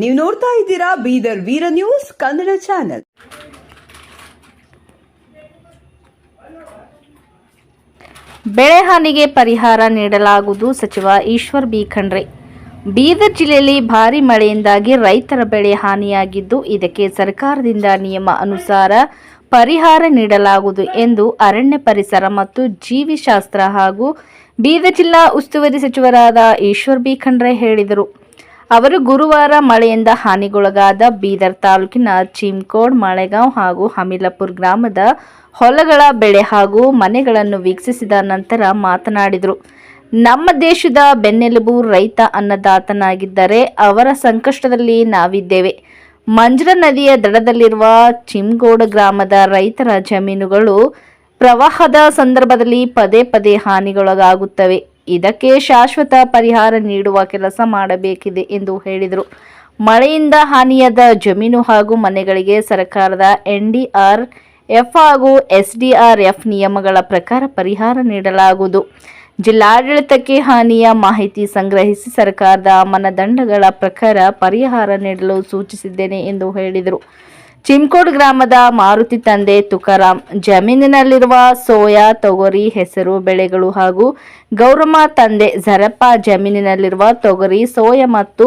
ನೀವು ನೋಡ್ತಾ ಇದ್ದೀರಾ ಬೀದರ್ ವೀರ ನ್ಯೂಸ್ ಕನ್ನಡ ಚಾನೆಲ್. ಬೆಳೆ ಹಾನಿಗೆ ಪರಿಹಾರ ನೀಡಲಾಗುವುದು ಸಚಿವ ಈಶ್ವರ್ ಬಿ ಖಂಡ್ರೆ. ಬೀದರ್ ಜಿಲ್ಲೆಯಲ್ಲಿ ಭಾರಿ ಮಳೆಯಿಂದಾಗಿ ರೈತರ ಬೆಳೆ ಹಾನಿಯಾಗಿದ್ದು ಇದಕ್ಕೆ ಸರ್ಕಾರದಿಂದ ನಿಯಮ ಅನುಸಾರ ಪರಿಹಾರ ನೀಡಲಾಗುವುದು ಎಂದು ಅರಣ್ಯ ಪರಿಸರ ಮತ್ತು ಜೀವಿಶಾಸ್ತ್ರ ಹಾಗೂ ಬೀದರ್ ಜಿಲ್ಲಾ ಉಸ್ತುವಾರಿ ಸಚಿವರಾದ ಈಶ್ವರ್ ಬಿ ಖಂಡ್ರೆ ಹೇಳಿದರು. ಅವರು ಗುರುವಾರ ಮಳೆಯಿಂದ ಹಾನಿಗೊಳಗಾದ ಬೀದರ್ ತಾಲೂಕಿನ ಚಿಮ್ಕೋಡ್, ಮಳೆಗಾಂವ್ ಹಾಗೂ ಹಮಿಲಾಪುರ್ ಗ್ರಾಮದ ಹೊಲಗಳ ಬೆಳೆ ಹಾಗೂ ಮನೆಗಳನ್ನು ವೀಕ್ಷಿಸಿದ ನಂತರ ಮಾತನಾಡಿದರು. ನಮ್ಮ ದೇಶದ ಬೆನ್ನೆಲುಬು ರೈತ ಅನ್ನದಾತನಾಗಿದ್ದರೆ ಅವರ ಸಂಕಷ್ಟದಲ್ಲಿ ನಾವಿದ್ದೇವೆ. ಮಂಜ್ರ ನದಿಯ ದಡದಲ್ಲಿರುವ ಚಿಮ್ಗೋಡ್ ಗ್ರಾಮದ ರೈತರ ಜಮೀನುಗಳು ಪ್ರವಾಹದ ಸಂದರ್ಭದಲ್ಲಿ ಪದೇ ಪದೇ ಹಾನಿಗೊಳಗಾಗುತ್ತವೆ. ಇದಕ್ಕೆ ಶಾಶ್ವತ ಪರಿಹಾರ ನೀಡುವ ಕೆಲಸ ಮಾಡಬೇಕಿದೆ ಎಂದು ಹೇಳಿದರು. ಮಳೆಯಿಂದ ಹಾನಿಯಾದ ಜಮೀನು ಹಾಗೂ ಮನೆಗಳಿಗೆ ಸರ್ಕಾರದ ಎನ್ಡಿಆರ್ ಎಫ್ ಹಾಗೂ ಎಸ್ಡಿಆರ್ಎಫ್ ನಿಯಮಗಳ ಪ್ರಕಾರ ಪರಿಹಾರ ನೀಡಲಾಗುವುದು. ಜಿಲ್ಲಾಡಳಿತಕ್ಕೆ ಹಾನಿಯ ಮಾಹಿತಿ ಸಂಗ್ರಹಿಸಿ ಸರ್ಕಾರದ ಮಾನದಂಡಗಳ ಪ್ರಕಾರ ಪರಿಹಾರ ನೀಡಲು ಸೂಚಿಸಿದ್ದೇನೆ ಎಂದು ಹೇಳಿದರು. ಚಿಮ್ಕೋಡ್ ಗ್ರಾಮದ ಮಾರುತಿ ತಂದೆ ತುಕಾರಾಂ ಜಮೀನಿನಲ್ಲಿರುವ ಸೋಯಾ ತೊಗರಿ ಹೆಸರು, ಬೆಳೆಗಳು ಹಾಗೂ ಗೌರಮ್ಮ ತಂದೆ ಜರಪ್ಪ ಜಮೀನಿನಲ್ಲಿರುವ ತೊಗರಿ, ಸೋಯಾ ಮತ್ತು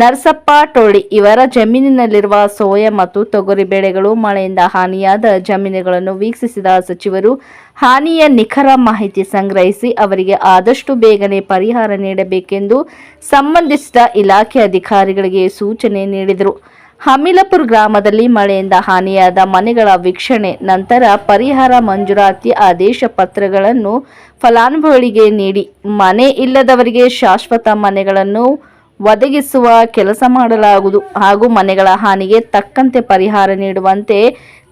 ನರಸಪ್ಪ ಟೋಳಿ ಇವರ ಜಮೀನಿನಲ್ಲಿರುವ ಸೋಯಾ ಮತ್ತು ತೊಗರಿ ಬೆಳೆಗಳು ಮಳೆಯಿಂದ ಹಾನಿಯಾದ ಜಮೀನುಗಳನ್ನು ವೀಕ್ಷಿಸಿದ ಸಚಿವರು, ಹಾನಿಯ ನಿಖರ ಮಾಹಿತಿ ಸಂಗ್ರಹಿಸಿ ಅವರಿಗೆ ಆದಷ್ಟು ಬೇಗನೆ ಪರಿಹಾರ ನೀಡಬೇಕೆಂದು ಸಂಬಂಧಿಸಿದ ಇಲಾಖೆ ಅಧಿಕಾರಿಗಳಿಗೆ ಸೂಚನೆ ನೀಡಿದರು. ಹಮಿಲಪುರ್ ಗ್ರಾಮದಲ್ಲಿ ಮಳೆಯಿಂದ ಹಾನಿಯಾದ ಮನೆಗಳ ವೀಕ್ಷಣೆ, ನಂತರ ಪರಿಹಾರ ಮಂಜೂರಾತಿ ಆದೇಶ ಪತ್ರಗಳನ್ನು ಫಲಾನುಭವಿಗಳಿಗೆ ನೀಡಿ. ಮನೆ ಇಲ್ಲದವರಿಗೆ ಶಾಶ್ವತ ಮನೆಗಳನ್ನು ಒದಗಿಸುವ ಕೆಲಸ ಮಾಡಲಾಗುವುದು ಹಾಗೂ ಮನೆಗಳ ಹಾನಿಗೆ ತಕ್ಕಂತೆ ಪರಿಹಾರ ನೀಡುವಂತೆ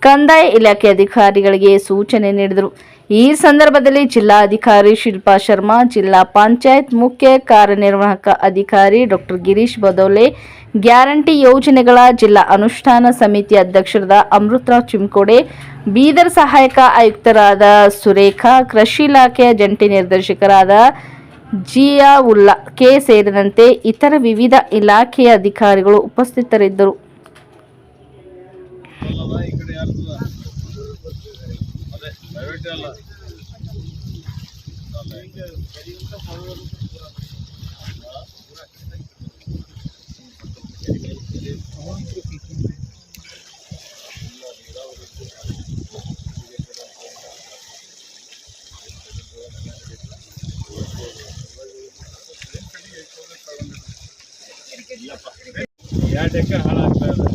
ಕಂದಾಯ ಇಲಾಖೆ ಅಧಿಕಾರಿಗಳಿಗೆ ಸೂಚನೆ ನೀಡಿದರು. ಈ ಸಂದರ್ಭದಲ್ಲಿ ಜಿಲ್ಲಾಧಿಕಾರಿ ಶಿಲ್ಪಾ ಶರ್ಮಾ, ಜಿಲ್ಲಾ ಪಂಚಾಯತ್ ಮುಖ್ಯ ಕಾರ್ಯನಿರ್ವಾಹಕ ಅಧಿಕಾರಿ ಡಾಕ್ಟರ್ ಗಿರೀಶ್ ಬದೋಲೆ, ಗ್ಯಾರಂಟಿ ಯೋಜನೆಗಳ ಜಿಲ್ಲಾ ಅನುಷ್ಠಾನ ಸಮಿತಿ ಅಧ್ಯಕ್ಷರಾದ ಅಮೃತರಾವ್ ಚಿಮ್ಕೋಡೆ, ಬೀದರ್ ಸಹಾಯಕ ಆಯುಕ್ತರಾದ ಸುರೇಖಾ, ಕೃಷಿ ಇಲಾಖೆಯ ಜಂಟಿ ನಿರ್ದೇಶಕರಾದ ಜಿಯಾ ಉಲ್ಲಾ ಕೆ ಸೇರಿದಂತೆ ಇತರ ವಿವಿಧ ಇಲಾಖೆಯ ಅಧಿಕಾರಿಗಳು ಉಪಸ್ಥಿತರಿದ್ದರು. ಅಲ್ಲದ ಈ ಕಡೆ ಯಾರ್ದು ಅದೇ ಪ್ರೈವೇಟ್ ಅಲ್ಲ ಎರಡು ಎಕರೆ ಹಾಳಾಗ್ತಾ ಇದೆ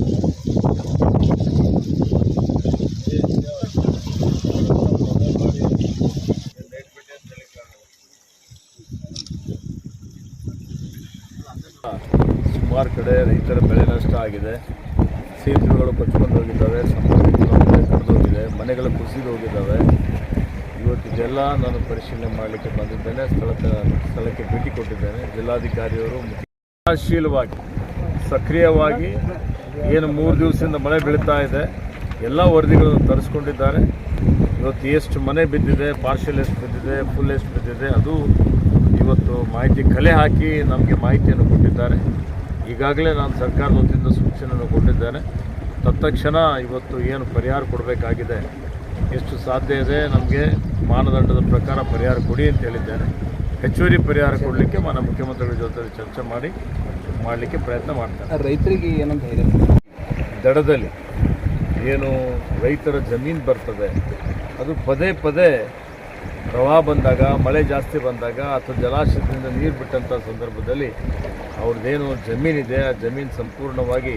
ಸುಮಾರು ಕಡೆ ರೈತರ ಬೆಳೆ ನಷ್ಟ ಆಗಿದೆ. ಸೇತುವೆಗಳು ಕೊಚ್ಕೊಂಡು ಹೋಗಿದ್ದಾವೆ ಹೋಗಿದೆ, ಮನೆಗಳು ಕುಸಿದು ಹೋಗಿದ್ದಾವೆ. ಇವತ್ತು ಇದೆಲ್ಲ ನಾನು ಪರಿಶೀಲನೆ ಮಾಡಲಿಕ್ಕೆ ಬಂದಿದ್ದೇನೆ, ಸ್ಥಳಕ್ಕೆ ಸ್ಥಳಕ್ಕೆ ಭೇಟಿ ಕೊಟ್ಟಿದ್ದೇನೆ. ಜಿಲ್ಲಾಧಿಕಾರಿಯವರು ಕ್ರಿಯಾಶೀಲವಾಗಿ ಸಕ್ರಿಯವಾಗಿ ಏನು ಮೂರು ದಿವಸದಿಂದ ಮಳೆ ಬೀಳ್ತಾ ಇದೆ. ಎಲ್ಲ ವರದಿಗಳನ್ನು ತರಿಸ್ಕೊಂಡಿದ್ದಾರೆ. ಇವತ್ತು ಎಷ್ಟು ಮನೆ ಬಿದ್ದಿದೆ ಪಾರ್ಷಲ್ ಎಷ್ಟು ಬಿದ್ದಿದೆ ಫುಲ್ ಎಷ್ಟು ಬಿದ್ದಿದೆ, ಅದು ಮಾಹಿತಿ ಕಲೆ ಹಾಕಿ ನಮಗೆ ಮಾಹಿತಿಯನ್ನು ಕೊಟ್ಟಿದ್ದಾರೆ. ಈಗಾಗಲೇ ನಾನು ಸರ್ಕಾರದ ವತಿಯಿಂದ ಸೂಚನೆಯನ್ನು ಕೊಟ್ಟಿದ್ದೇನೆ. ತತ್ಕ್ಷಣ ಇವತ್ತು ಏನು ಪರಿಹಾರ ಕೊಡಬೇಕಾಗಿದೆ ಎಷ್ಟು ಸಾಧ್ಯ ಇದೆ ನಮಗೆ ಮಾನದಂಡದ ಪ್ರಕಾರ ಪರಿಹಾರ ಕೊಡಿ ಅಂತ ಹೇಳಿದ್ದೇನೆ. ಹೆಚ್ಚುವರಿ ಪರಿಹಾರ ಕೊಡಲಿಕ್ಕೆ ಮಾನ ಮುಖ್ಯಮಂತ್ರಿಗಳ ಜೊತೆ ಚರ್ಚೆ ಮಾಡಿ ಮಾಡಲಿಕ್ಕೆ ಪ್ರಯತ್ನ ಮಾಡ್ತಾರೆ ರೈತರಿಗೆ ಏನಂತ ಹೇಳಿದೆ ದಡದಲ್ಲಿ ಏನು ರೈತರ ಜಮೀನು ಬರ್ತದೆ ಅದು ಪದೇ ಪದೇ ಪ್ರವಾಹ ಬಂದಾಗ, ಮಳೆ ಜಾಸ್ತಿ ಬಂದಾಗ ಅಥವಾ ಜಲಾಶಯದಿಂದ ನೀರು ಬಿಟ್ಟಂಥ ಸಂದರ್ಭದಲ್ಲಿ ಅವ್ರದ್ದೇನು ಜಮೀನಿದೆ, ಆ ಜಮೀನು ಸಂಪೂರ್ಣವಾಗಿ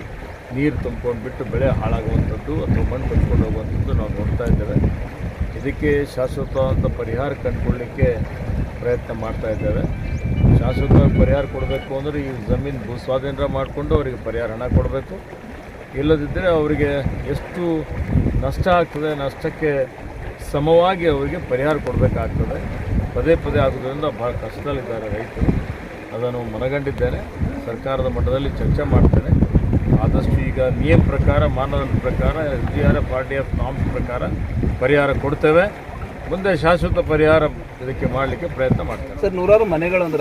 ನೀರು ತುಂಬ್ಕೊಂಡು ಬಿಟ್ಟು ಬೆಳೆ ಹಾಳಾಗುವಂಥದ್ದು ಅಥವಾ ಮಣ್ಣು ತುಂಬಿಕೊಂಡು ಹೋಗುವಂಥದ್ದು ನಾವು ನೋಡ್ತಾ ಇದ್ದೇವೆ. ಇದಕ್ಕೆ ಶಾಶ್ವತವಾದಂಥ ಪರಿಹಾರ ಕಂಡುಕೊಳ್ಳಿಕ್ಕೆ ಪ್ರಯತ್ನ ಮಾಡ್ತಾ ಇದ್ದೇವೆ. ಶಾಶ್ವತವಾಗಿ ಪರಿಹಾರ ಕೊಡಬೇಕು ಅಂದರೆ ಈ ಜಮೀನು ಭೂ ಸ್ವಾಧೀನ ಮಾಡಿಕೊಂಡು ಅವರಿಗೆ ಪರಿಹಾರ ಹಣ ಕೊಡಬೇಕು. ಇಲ್ಲದಿದ್ದರೆ ಅವರಿಗೆ ಎಷ್ಟು ನಷ್ಟ ಆಗ್ತದೆ, ನಷ್ಟಕ್ಕೆ ಸಮವಾಗಿ ಅವರಿಗೆ ಪರಿಹಾರ ಕೊಡಬೇಕಾಗ್ತದೆ. ಪದೇ ಪದೇ ಆಗೋದ್ರಿಂದ ಭಾಳ ಕಷ್ಟದಲ್ಲಿದ್ದಾರೆ ರೈತರು. ಅದನ್ನು ಮನಗಂಡಿದ್ದೇನೆ. ಸರ್ಕಾರದ ಮಟ್ಟದಲ್ಲಿ ಚರ್ಚೆ ಮಾಡ್ತೇನೆ. ಆದಷ್ಟು ಈಗ ನಿಯಮ ಪ್ರಕಾರ, ಮಾನದಂಡ ಪ್ರಕಾರ, S D R F, R D F, norms ಪ್ರಕಾರ ಪರಿಹಾರ ಕೊಡ್ತೇವೆ. ಮುಂದೆ ಶಾಶ್ವತ ಪರಿಹಾರ ಇದಕ್ಕೆ ಮಾಡಲಿಕ್ಕೆ ಪ್ರಯತ್ನ ಮಾಡ್ತೇವೆ ಸರ್, ನೂರಾರು ಮನೆಗಳು ಅಂದ್ರೆ